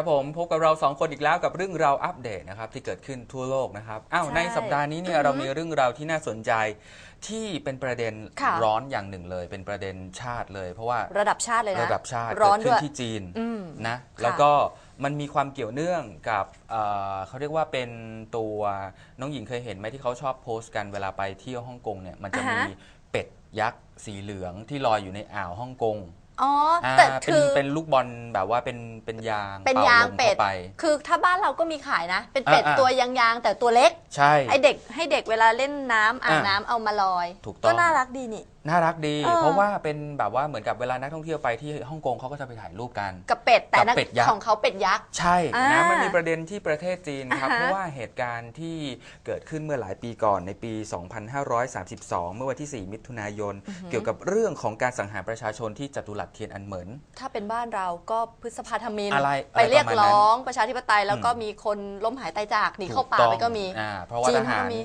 ครับผมพบกับเราสองคนอีกแล้วกับเรื่องราวอัปเดตนะครับที่เกิดขึ้นทั่วโลกนะครับอ้าวใช่ในสัปดาห์นี้เนี่ยอือฮึเรามีเรื่องราวที่น่าสนใจที่เป็นประเด็นค่ะ ร้อนอย่างหนึ่งเลย เป็นประเด็นชาติเลย เพราะว่าระดับชาติเลยนะระดับชาติร้อนเกิดขึ้ด้วย นที่จีนอืมนะค่ะแล้วก็มันมีความเกี่ยวเนื่องกับเอ่อเขาเรียกว่าเป็นตัวน้องหญิงเคยเห็นไหมที่เขาชอบโพสต์กันเวลาไปเที่ยวฮ่องกงเนี่ยมันจะอ่าฮะ มีเป็ดยักษ์สีเหลืองที่ลอยอยู่ในอ่าวฮ่องกง อ๋ออ่าแต่เป็นคือเป็นลูกบอลแบบว่าเป็นเป็นยางเป็นป่ยางลมเป็ดข้าไป คือถ้าบ้านเราก็มีขายนะ เป็นเป็ดอ่าๆ ตัวยางๆแต่ตัวเล็ก ใช่ ไอเด็กให้เด็กเวลาเล่นน้ำอ่างอ่าน้ำเอามาลอย ถูกต้อง ก็น่ารักดีนี่ น่ารักดี เออ เพราะว่าเป็นแบบว่าเหมือนกับเวลานักท่องเที่ยวไปที่ฮ่องกงเขาก็จะไปถ่ายรูปกัน กับเป็ดแต่กับนักเป็ดยักษ์ ของเขาเป็ดยักษ์ ใช่อ่านะมันมีประเด็นที่ประเทศจีนครับ อ่าฮะ เพราะว่าเหตุการณ์ที่เกิดขึ้นเมื่อหลายปีก่อนในปี 2532 เมื่อวันที่ 4 มิถุนายน เกี่ยวกับเรื่องของการสังหารประชาชนที่จตุรัสเทียนอันเหมิน ถ้าเป็นบ้านเราก็พฤษภาธมินอะไรไปเรียกอะไรประมาณนั้นร้องประชาธิปไตยแล้วก็อืม มีคนล้มหายตายจากหนีเข้าป่าถูต้องไปก็มี อ่าเพราะว่าจีทนเขาหารก็มี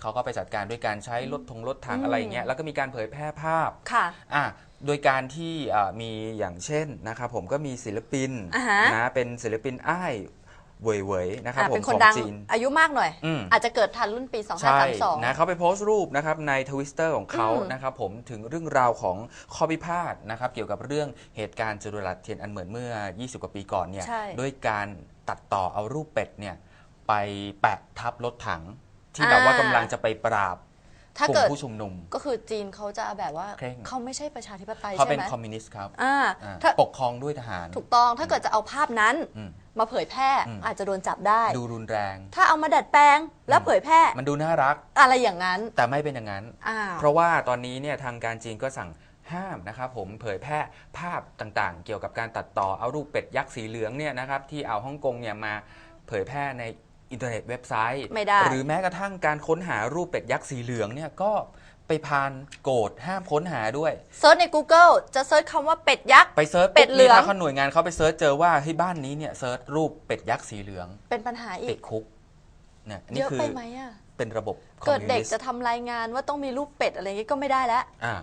เขาก็ไปจัดการด้วยการใช้รถทงรถถังอืมอะไรอย่างเงี้ยแล้วก็มีการเผยแพร่ภาพค่ะ อะโดยการที่อ่ามีอย่างเช่นนะครับผมก็มีศิลปินอ่าฮะ นะเป็นศิลปินอ้ายเว่ยเว่ยนะครับอ่าผมเป็นคขนองดังจีน อายุมากหน่อย อืม อาจจะเกิดทันรุ่นปี ใช่2532 นะเขาไปโพสต์รูปนะครับในทวิสเตอร์ของเขาอืมนะครับผมถึงเรื่องราวของข้อพิพาทนะครับเกี่ยวกับเรื่องเหตุการณ์จตุรัสเทียนอันเหมือนเมื่อ 20 กว่าปีก่อนเนี่ยใช่ ด้วยการตัดต่อเอารูปเป็ดเนี่ยไปแปะทับรถถัง ที่แบบว่า กำลังจะไปปราบถ้ากลุ่เกิมดผู้ชุมนุม ก็คือจีนเขาจะแบบว่าเคร่ง เขาไม่ใช่ประชาธิปไตยเขาใช่เป็นไหมคอมมิวนิสต์ครับอ่าอ่าถ้าปกครองด้วยทหาร ถูกต้องถ้าเกิดจะเอาภาพนั้นอืมมาเผยแพร่อืม อาจจะโดนจับได้ ดูรุนแรง ถ้าเอามาดัดแปลงแล้วเผยแพร่มันดูน่ารักอะไรอย่างนั้นแต่ไม่เป็นอย่างนั้นอ้าวเพราะว่าตอนนี้เนี่ยทางการจีนก็สั่งห้ามนะครับผมเผยแพร่ภาพต่างๆ เกี่ยวกับการตัดต่อเอารูปเป็ดยักษ์สีเหลืองเนี่ยนะครับที่เอาฮ่องกงเนี่ยมาเผยแพร่ใน อินเทอร์เน็ตเว็บไซต์ ไม่ได้ หรือแม้กระทั่งการค้นหารูปเป็ดยักษ์สีเหลืองเนี่ยก็ไปพานโกรธห้ามค้นหาด้วยเซิร์ชใน Google จะเซิร์ชคำว่าเป็ดยักษ์ ไปเซิร์ชเป็ดเหลืองนี่ถ้าหน่วยงานเขาไปเซิร์ชเจอว่าเฮ้ยบ้านนี้เนี่ยเซิร์ชรูปเป็ดยักษ์สีเหลือง เป็นปัญหาอีติกดคุกเนี่ยอันเยนี่อะคือไปไหมอะเป็นระบบคอมเกิดมิวเด็กนิสต์จะทำรายงานว่าต้องมีรูปเป็ดอะไรอย่างงี้ก็ไม่ได้แล้ว อ่า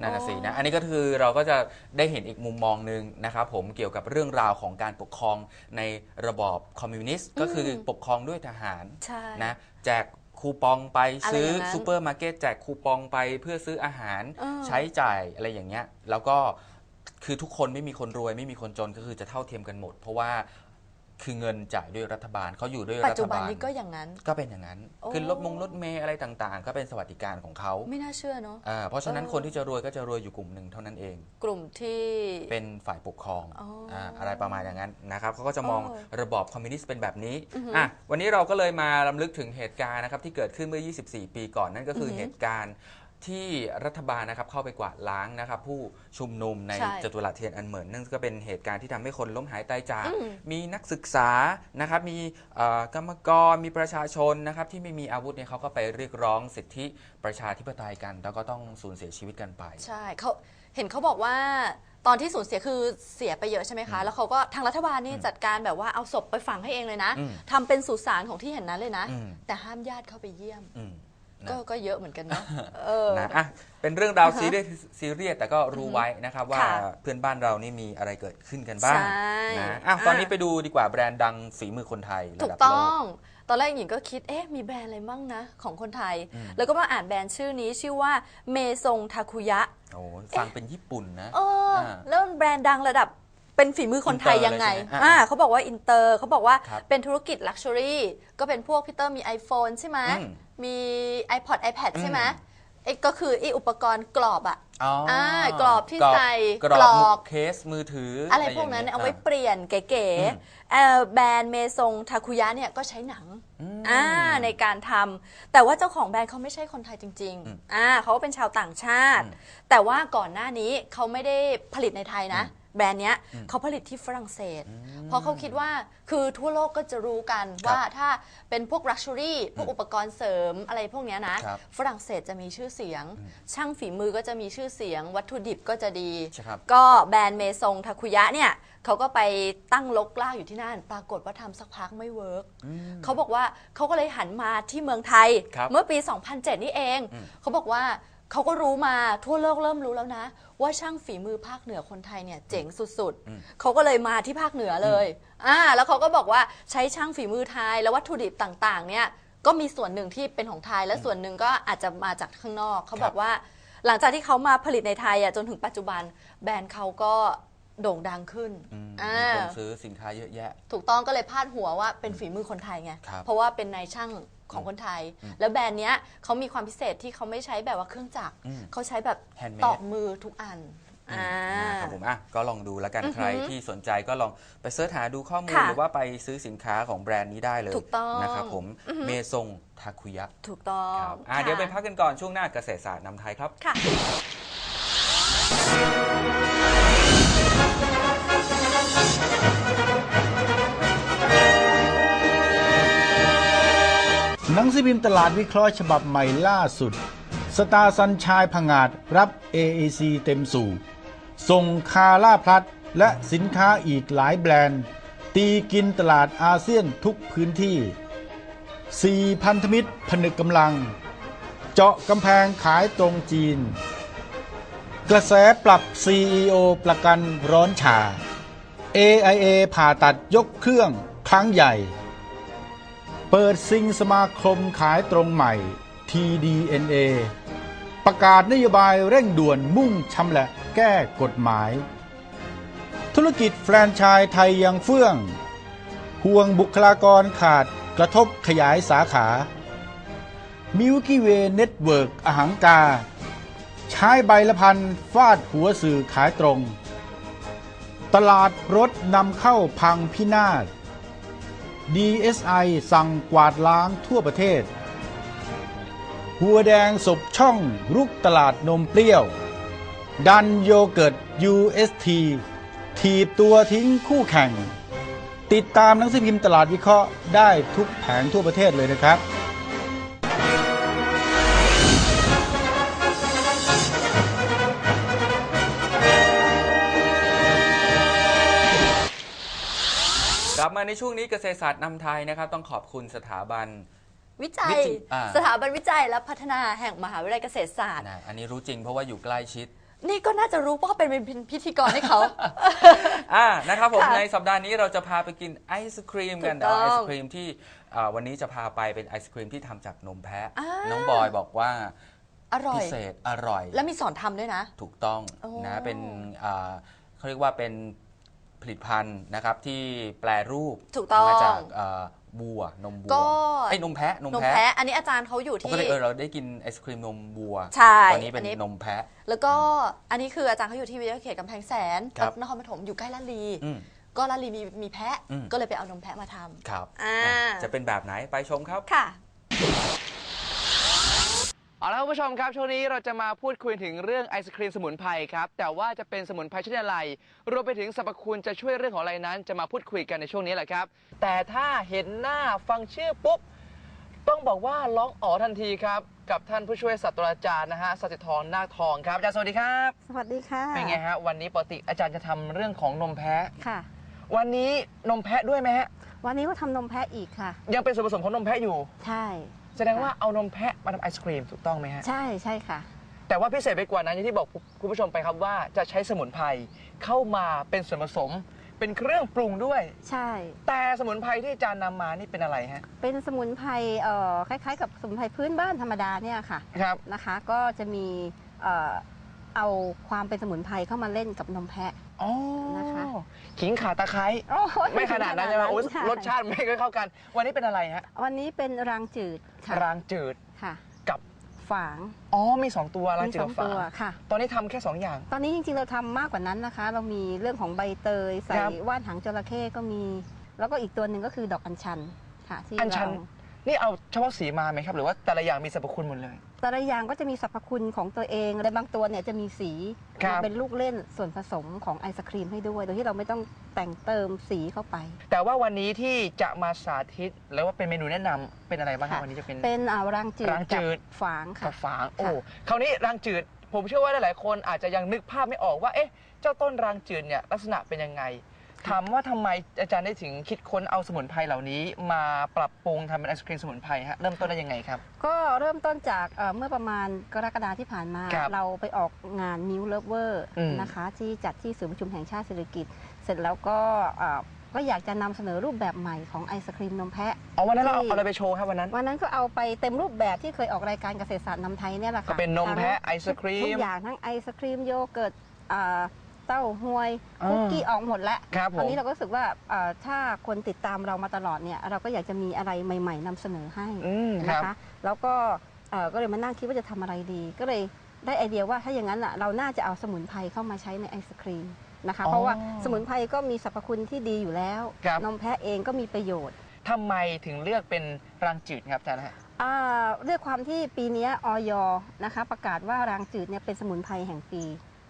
นั่นน่ะสิอ๋นะออันนี้ก็คือเราก็จะได้เห็นอีกมุมมองหนึ่งนะครับผมเกี่ยวกับเรื่องราวของการปกครองในระบอบคอมมิวนิสต์ก็คือปกครองด้วยทหารใช่นะแจกคูปองไปอะไรซื้ออย่างนั้นซูเปอร์มาร์เก็ตแจกคูปองไปเพื่อซื้ออาหารเออ ใช้จ่ายอะไรอย่างเงี้ยแล้วก็คือทุกคนไม่มีคนรวยไม่มีคนจนก็คือจะเท่าเทียมกันหมด เพราะว่า คือเงินจ่ายด้วยรัฐบาลเขาอยู่ด้วยปัรัจฐจุบันบาลนี้ก็อย่างนั้น ก็เป็นอย่างนั้นโอ้คือรถมงรถเมย์อะไรต่างๆ ก็เป็นสวัสดิการของเขาไม่น่าเชื่อเนาะ อ่าเพราะฉะนั้นเออ คนที่จะรวยก็จะรวยอยู่กลุ่มหนึ่งเท่านั้นเอง กลุ่มที่ เป็นฝ่ายปกครองอ๋ออ่าอะไรประมาณอย่างนั้นนะครับเขาก็จะมองเออระบอบคอมมิวนิสต์เป็นแบบนี้อือฮึอะวันนี้เราก็เลยมาลำลึกถึงเหตุการณ์นะครับที่เกิดขึ้นเมื่อ 24 ปีก่อนนั่นก็คือออฮึเหตุการณ์ ที่รัฐบาลนะครับเข้าไปกวาดล้างนะครับผู้ชุมนุมในใช่จตุรัสเทียนอันเหมินนั่นก็เป็นเหตุการณ์ที่ทำให้คนล้มหายตายจาก อืม มีนักศึกษานะครับมีเอ่อกรรมกรมีประชาชนนะครับที่ไม่มีอาวุธเนี่ยเขาก็ไปเรียกร้องสิทธิประชาธิปไตยกัน แล้วก็ต้องสูญเสียชีวิตกันไป ใช่เขาเห็นเขาบอกว่าตอนที่สูญเสียคือเสียไปเยอะใช่ไหมคะ แล้วเขาก็ทางรัฐบาลนี่จัดการแบบว่าเอาศพไปฝังให้เองเลยนะอืมทำเป็นสุสานของที่เห็นนั้นเลยนะ อืม แต่ห้ามญาติเข้าไปเยี่ยม อืม นะก็ก็เยอะเหมือนกันเนาะเออ นะอะเป็นเรื่องราวอ่าฮะซีเรียสซีเรียสแต่ก็รู้ไว้นะครับว่าค่ะเพื่อนบ้านเรานี่มีอะไรเกิดขึ้นกันบ้างใช่นะอะอะตอนนี้ไปดูดีกว่าแบรนด์ดังฝีมือคนไทยถูระกดับต้โลอกงตอนแรกหญิงก็คิด เอ๊ะ มีแบรนด์อะไรมั่งนะ ของคนไทย อืม แล้วก็มาอ่านแบรนด์ชื่อนี้ชื่อว่าเมซงทาคุยะ โอ้ฟังเป็นญี่ปุ่นนะ เอออ่าแล้วมันแบรนด์ดังระดับเป็นฝีมือคนไทยอินเตอร์ยังไงเลยใช่ไหมอ่าอ่าเขาบอกว่าอินเตอร์เขาบอกว่าครับเป็นธุรกิจลักชัวรี่ก็เป็นพวกพี่เตอร์มี iPhone ใช่ไหมอืม มี iPod iPad ใช่ไหมอืมไอ้ก็คือไอ้อุปกรณ์กรอบอะอ๋ออ่ากรอบที่ใส่กรอบกรอบเคสมือถืออะไรย่งพวกนั้นงี้ยเอาไว้ะเปลี่ยนเก๋อืมๆเอ่อแบรนด์เมซงทาคุยะเนี่ยก็ใช้หนังอืมอ่าในการทำแต่ว่าเจ้าของแบรนด์เขาไม่ใช่คนไทยจริงอืมๆอ่าเขาเป็นชาวต่างชาติอืมแต่ว่าก่อนหน้านี้เขาไม่ได้ผลิตในไทยนะ อืม แบรนด์เนี้ยอืมเขาผลิตที่ฝรั่งเศสอืมเพราะเขาคิดว่าคือทั่วโลกก็จะรู้กันครับว่าถ้าเป็นพวกลักชัวรี่พวกอืมอุปกรณ์เสริมอะไรพวกเนี้ยนะ ครับฝรั่งเศสจะมีชื่อเสียงอืมช่างฝีมือก็จะมีชื่อเสียง วัตถุดิบก็จะดี ใช่ครับ ก็แบรนด์เมซงทาคุยะเนี่ยเขาก็ไปตั้งลกลากอยู่ที่นั่น ปรากฏว่าทำสักพักไม่เวิร์กอืมเขาบอกว่าเขาก็เลยหันมาที่เมืองไทย ครับเมื่อปี 2007 นี่เองอืมเขาบอกว่า เขาก็รู้มาทั่วโลกเริ่มรู้แล้วนะ ว่าช่างฝีมือภาคเหนือคนไทยเนี่ยเจ๋งสุดอืมๆเขาก็เลยมาที่ภาคเหนือเลยอ่าแล้วเขาก็บอกว่าใช้ช่างฝีมือไทยแล้ววัตถุดิบต่างๆ เนี่ยก็มีส่วนหนึ่งที่เป็นของไทยและส่วนหนึ่งก็อาจจะมาจากข้างนอกเขาบอกว่า หลังจากที่เขามาผลิตในไทยอะจนถึงปัจจุบันแบรนด์เขาก็โด่งดังขึ้นอืมอ่ามีคนซื้อสินค้าเยอะแยะ ถูกต้องก็เลยพาดหัวว่าเป็นฝีมือคนไทยไงครับเพราะว่าเป็นนายช่าง ของคนไทย แล้วแบรนด์เนี้ยเขามีความพิเศษที่เขาไม่ใช้แบบว่าเครื่องจักรอืมเขาใช้แบบ Handmade ตอกมือทุกอันอ่า นะครับผมอะก็ลองดูแล้วกันอือหือใครที่สนใจก็ลองไปเสิร์ชหาดูข้อมูล ค่ะหรือว่าไปซื้อสินค้าของแบรนด์นี้ได้เลยถูกต้องนะครับผมเมซงทาคุยะถูกต้องครับอะค่ะเดี๋ยวไปพักกันก่อนช่วงหน้าเกษตรศาสตร์นำไทยครับ ค่ะ หนังสือพิมพ์ตลาดวิเคราะห์ฉบับใหม่ล่าสุด สตาร์สัญชายผงาดรับ AAC เต็มสู่ ส่งคาล่าพลัดและสินค้าอีกหลายแบรนด์ ตีกินตลาดอาเซียนทุกพื้นที่ 4 พันธมิตรผนึกกำลัง เจาะกำแพงขายตรงจีน กระแสปรับ CEO ประกันร้อนฉา AIA ผ่าตัดยกเครื่องครั้งใหญ่ เปิดซิงสมาคมขายตรงใหม่ TDNA ประกาศนโยบายเร่งด่วนมุ่งชำละแก้กฎหมาย ธุรกิจแฟรนไชส์ไทยยังเฟื่อง ห่วงบุคลากรขาดกระทบขยายสาขา มิวกี้เวเน็ตเวิร์กอหังกา ใช้ใบละพันฟาดหัวสื่อขายตรง ตลาดรถนำเข้าพังพินาศ DSI สั่งกวาดล้างทั่วประเทศ หัวแดงสบช่องรุกตลาดนมเปรี้ยว ดันโยเกิร์ต UST ถีบตัวทิ้งคู่แข่ง ติดตามหนังสือพิมพ์ตลาดวิเคราะห์ได้ทุกแผงทั่วประเทศเลยนะครับ กลับมาในช่วงนี้เกษตรศาสตร์นำไทยนะครับ ต้องขอบคุณสถาบัน วิจัวิยจิอ่า สถาบันวิจัยและพัฒนาแห่งมหาวิทยาลัยเกษตรศาสตร์ นะอันนี้รู้จริงเพราะว่าอยู่ใกล้ชิด นี่ก็น่าจะรู้เพราะเขาเป็นเป็นพิธีกรให้เขา อ่านะครับผมค่ะในสัปดาห์นี้เราจะพาไปกินไอศครีมกันถูกต้องไอศครีมที่อ่าวันนี้จะพาไปเป็นไอศครีมที่ทำจากนมแพะ อ่า น้องบอยบอกว่าอร่อพิย เศษอร่อย แล้วมีสอนทำด้วยนะ ถูกต้องโอ้นะเป็นอ่าเขาเรียกว่าเป็น ผลิตภัณฑ์นะครับที่แปลรูปถูกต้อง มาจากอ่าบัวนมบัวก็ ไอ้ยนมแพะนมนมแพะแพะอันนี้อาจารย์เขาอยู่ปที่กติเออเราได้กินไอศครีมนมบัวใช่ตอนนี้เป็นอันนี้ นมแพะ แล้วก็อันนี้คืออาจารย์เขาอยู่ที่วิทยาเขตกำแพงแสนครับ นครปฐมอยู่ใกล้ลาดลี อืม ก็ลาดลีมีมีแพะ อืม ก็เลยไปเอานมแพะมาทำ ครับอ่าอะจะเป็นแบบไหนไปชมครับ ค่ะ เอาละคุณผู้ชมครับช่วงนี้เราจะมาพูดคุยถึงเรื่องไอศครีมสมุนไพรครับแต่ว่าจะเป็นสมุนไพรชนิดอะไรรวมไปถึงสรรพคุณจะช่วยเรื่องของอะไรนั้น จะมาพูดคุยกันในช่วงนี้แหละครับ แต่ถ้าเห็นหน้าฟังชื่อปุ๊บต้องบอกว่าร้องอ๋อทันทีครับ กับท่านผู้ช่วยศาสตราจารย์นะฮะสติธรนาคทองครับอาจารย์สวัสดีครับสวัสดีค่ะเป็นไงฮะวันนี้ปกติอาจารย์จะทำเรื่องของนมแพะ ค่ะ วันนี้นมแพะด้วยไหมฮะวันนี้ก็ทำนมแพะอีกค่ะ ยังเป็นส่วนผสมของนมแพะอยู่ ใช่ แสดงว่าเอานมแพะมาทำไอศครีมถูกต้องไหมฮะ ใช่ใช่ค่ะ แต่ว่าพิเศษไปกว่านั้นอย่างที่บอกคุณผู้ชมไปครับว่าจะใช้สมุนไพรเข้ามาเป็นส่วนผสม เป็นเครื่องปรุงด้วย ใช่ แต่สมุนไพรที่อาจารย์นำมานี่เป็นอะไรฮะ เป็นสมุนไพรเอ่อคล้าย ๆ กับสมุนไพรพื้นบ้านธรรมดาเนี่ยค่ะครับ นะคะ ก็จะมีเอ่อเอาความเป็นสมุนไพรเข้ามาเล่นกับนมแพะ อ๋อนะคะขิงขาตะไคร้โอ้โหไม่ขนาดนั้นใช่ไหมโอ้ยค่ะรสชาติไม่ค่อยเข้ากัน วันนี้เป็นอะไรฮะวันนี้เป็นรางจืดค่ะรางจืดค่ะ กับฝางอ๋อมีสองตัวรางมีจืดสอกังบฝาตัวค่ะ ตอนนี้ทำแค่สองอย่าง ตอนนี้จริงๆเราทำมากกว่านั้นนะคะ เรามีเรื่องของใบเตยใส่ครับว่านหางจระเข้ก็มี แล้วก็อีกตัวหนึ่งก็คือดอกอัญชันค่ะที่อัญชัน เรา นี่เอาเฉพาะสีมาไหมครับ หรือว่าแต่ละอย่างมีสรรพคุณหมดเลย แต่ละอย่างก็จะมีสรรพคุณของตัวเองและบางตัวเนี่ยจะมีสีครับ เป็นลูกเล่นส่วนผสมของไอศครีมให้ด้วย โดยที่เราไม่ต้องแต่งเติมสีเข้าไป แต่ว่าวันนี้ที่จะมาสาธิตแล้วว่าเป็นเมนูแนะนำเป็นอะไรบ้างครับค่ะ วันนี้จะเป็น เป็นอ่ารางจืดรางจืด กับฝางค่ะกับฝางโอ้ค่ะ คราวนี้รางจืด ผมเชื่อว่าหลายๆคนอาจจะยังนึกภาพไม่ออกว่าเอ๊ะเจ้าต้นรางจืดเนี่ยลักษณะเป็นยังไง ถามว่าทำไมอาจารย์ได้ถึงคิดค้นเอาสมุนไพรเหล่านี้ มาปรับปรุงทำเป็นไอศครีมสมุนไพรฮะเริ่มต้นได้ยังไงครับ ก็เริ่มต้นจากเอ่อเมื่อประมาณกรกฎาที่ผ่านมา ครับเราไปออกงานมิวเลเวอร์อืม นะคะ ที่จัดที่ศูนย์ประชุมแห่งชาติเศรษฐกิจ เสร็จแล้วก็เอ่อก็อยากจะนำเสนอรูปแบบใหม่ของไอศครีมนมแพะ เอาวันนั้นเราเอาที่เอาอะไรไปโชว์ครับวันนั้น วันนั้นก็เอาไปเต็มรูปแบบที่เคยออกรายการเกษตรศาสตร์นำไทยเนี่ยแหละก็ค่ะเป็นนมทั้งแพะไอศครีทุมกอย่างทั้งไอศครีมโยเกิร์ตอ่า เต้าหวยอ่าคุกกี้ออกหมดแล้วครับผม ตอนนี้เราก็รู้สึกว่าเอ่อถ้าคนติดตามเรามาตลอดเนี่ยเราก็อยากจะมีอะไรใหม่ ๆนำเสนอให้อืมคนะรับ คะ แล้วก็เอ่อก็เลยมานั่งคิดว่าจะทำอะไรดี ก็เลยได้ไอเดียว่าถ้าอย่างนั้นอะเราน่าจะเอาสมุนไพรเข้ามาใช้ในไอศครีมนะคะอ๋อเพราะว่าสมุนไพรก็มีสรรพคุณที่ดีอยู่แล้ว ครับ นมแพะเองก็มีประโยชน์ ทำไมถึงเลือกเป็นรังจืดครับอาจารย์ฮะ อ่าด้วยความที่ปีเนี้ยออยนะคะ ประกาศว่ารางจืดเนี่ยเป็นสมุนไพรแห่งปี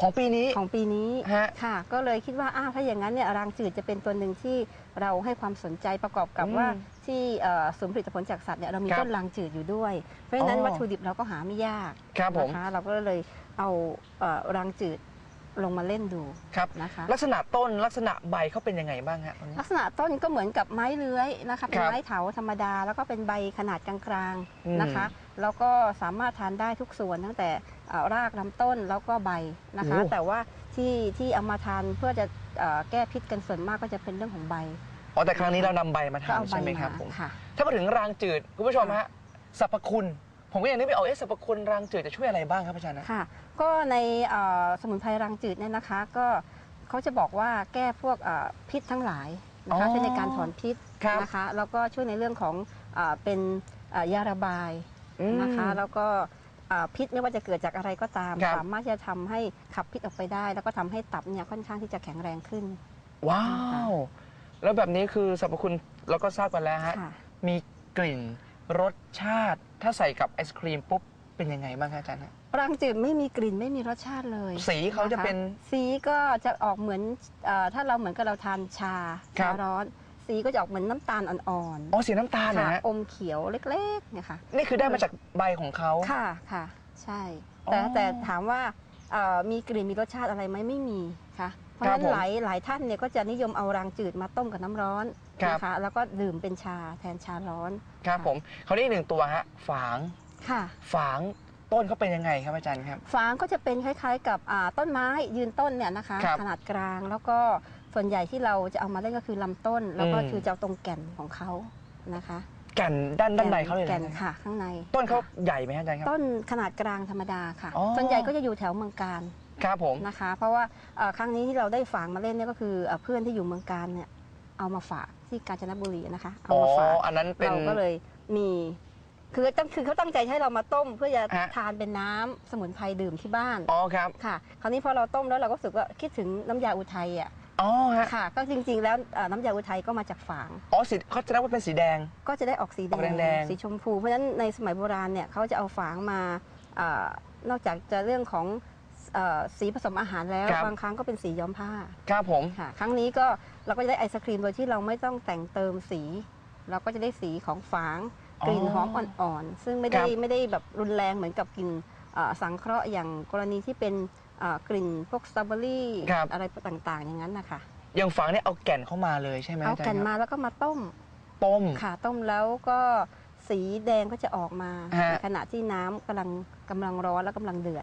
ของปีนี้ ของปีนี้ฮะค่ะ ก็เลยคิดว่าอ้าวถ้าอย่างนั้นเนี่ยรางจืดจะเป็นตัวหนึ่งที่เราให้ความสนใจประกอบกับอืมว่าที่เอ่อศูนย์ผลิตผลจากสัตว์เนี่ยเรามีครับต้นรางจืดอยู่ด้วย เพราะฉะนั้นอ๋อ วัตถุดิบเราก็หาไม่ยากครับผม นะคะเราก็เลยเอาเอ่อรางจืด ลงมาเล่นดูครับนะคะ ลักษณะต้นลักษณะใบเขาเป็นยังไงบ้างฮะตรงนี้ ลักษณะต้นก็เหมือนกับไม้เลื้อยนะคะเป็นครับไม้เถาธรรมดา แล้วก็เป็นใบขนาดกลางอืมๆนะคะ แล้วก็สามารถทานได้ทุกส่วนตั้งแต่เอ่อรากลำต้นแล้วก็ใบนะคะ แต่ว่าที่ที่เอามาทานเพื่อจะเอ่อแก้พิษกันส่วนมากก็จะเป็นเรื่องของใบอ๋อแต่ครั้งนี้เรานำใบมาก็ทานเอาใบใช่ไหมคมารับผมค่ะถ้ามาถึงรางจืดคุณผู้ชมฮะสรรพคุณ ผมก็ยังนึกไม่ออกเอ๊ะสรรพคุณรางจืดจะช่วยอะไรบ้างครับอาจารย์นะค่ะ ก็ในเอ่อสมุนไพรรังจืดเนี่ยนะคะ ก็เขาจะบอกว่าแก้พวกเอ่อพิษทั้งหลายนะคะอ๋อช่วยในการถอนพิษครับ นะคะ แล้วก็ช่วยในเรื่องของเอ่อเป็นเอ่อยาระบายอืม นะคะ แล้วก็เอ่อพิษไม่ว่าจะเกิดจากอะไรก็ตาม ครับ สามารถที่จะทำให้ขับพิษออกไปได้ แล้วก็ทำให้ตับเนี่ยค่อนข้างที่จะแข็งแรงขึ้น ว้าว แล้วแบบนี้คือสรรพคุณเราก็ทราบกันแล้วฮะ ค่ะ มีกลิ่น รสชาติถ้าใส่กับไอศครีมปุ๊บเป็นยังไงบ้างครับอาจารย์ฮะรังจืดไม่มีกลิ่นไม่มีรสชาติเลยสีเขาจะเป็นคสีก็จะออกเหมือนเออถ้าเราเหมือนกับเราทานชาครัชาบ ร้อน สีก็จะออกเหมือนน้ำตาลอ่อนอ๋อสีน้ำตาลๆนะค่ะฮะ อมเขียวเล็กๆเนี่ยค่ะ นี่คือได้มาจากใบของเขา ค่ะค่ะ ใช่อ๋อแต่แต่ถามว่าเอ่อมีกลิ่นมีรสชาติอะไรไหมไม่มีค่ะ เพราะฉะครันั้บนผม หลายหลายท่านเนี่ยก็จะนิยมเอารางจืดมาต้มกับน้ำร้อน ครับ นะคะแล้วก็ดื่มเป็นชาแทนชาร้อนครับผมเขาวนี้อีกหนึ่งตัวฮะฝางค่ะ ฝางต้นเขาเป็นยังไงครับอาจารย์ครับ ฟางก็จะเป็นคล้ายๆ กับอ่าต้นไม้ยืนต้นเนี่ยนะคะ ครับขนาดกลางแล้วก็ส่วนใหญ่ที่เราจะเอามาเล่นก็คือลำต้น แล้วก็อืม คือจะเอาตรงแก่นของเขานะคะแก่นด้านด้านในเขาเลยแก่นนะค่ะ ข้างในต้นเขาค่ะใหญ่ไหมฮะอาจารย์ครับ ต้นขนาดกลางธรรมดาค่ะ อ๋อ ส่วนใหญ่ก็จะอยู่แถวเมืองการครับผม นะคะ เพราะว่าเอ่อครั้งนี้ที่เราได้ฝางมาเล่นเนี่ยก็คือเอ่อเพื่อนที่อยู่เมืองการเนี่ยเอามาฝาก ที่กาญจนบุรีนะคะเอาอ๋อมาฝากอันนั้นเป็นเราก็เลยมีคือตั้งคือเขาตั้งใจให้เรามาต้มเพื่อจะฮะ ทานเป็นน้ำสมุนไพรดื่มที่บ้านอ๋อครับค่ะ คราวนี้พอเราต้มแล้วเราก็รู้สึกว่าคิดถึงน้ำยาอุทัยอะอ๋อฮะค่ะ ก็จริง ๆ แล้วเอ่อน้ำยาอุทัยก็มาจากฝาง อ๋อสีเขาจะเรียกว่าเป็นสีแดง ก็จะได้ออกสีแดออกแดงๆ สีชมพู เพราะฉะนั้นในสมัยโบราณเนี่ยเขาจะเอาฝางมาเอ่อนอกจากจะเรื่องของ เอ่อสีผสมอาหารแล้ว ครับ บางครั้งก็เป็นสีย้อมผ้าครับผม ค่ะ ครั้งนี้ก็เราก็จะได้ไอศครีมโดยที่เราไม่ต้องแต่งเติมสี เราก็จะได้สีของฝางอ๋อกลิ่นหอมอ่อนๆ ซึ่งไม่คได้รับไม่ได้แบบรุนแรงเหมือนกับกลิ่นเอ่อสังเคราะห์อย่างกรณีที่เป็นเอ่อกลิ่นพวกสตรอเบอรี่ครับ อะไรต่างๆ อย่างนั้นนะคะอย่างฝางเนี่ยเอาแก่นเข้ามาเลยใช่ไหมเอาจรย์แก่นครับมาแล้วก็มาต้ม ต้ม ค่ะต้มแล้วก็สีแดงก็จะออกมาฮะ ในขณะที่น้ำกำลังกำลังร้อนและกำลังเดือด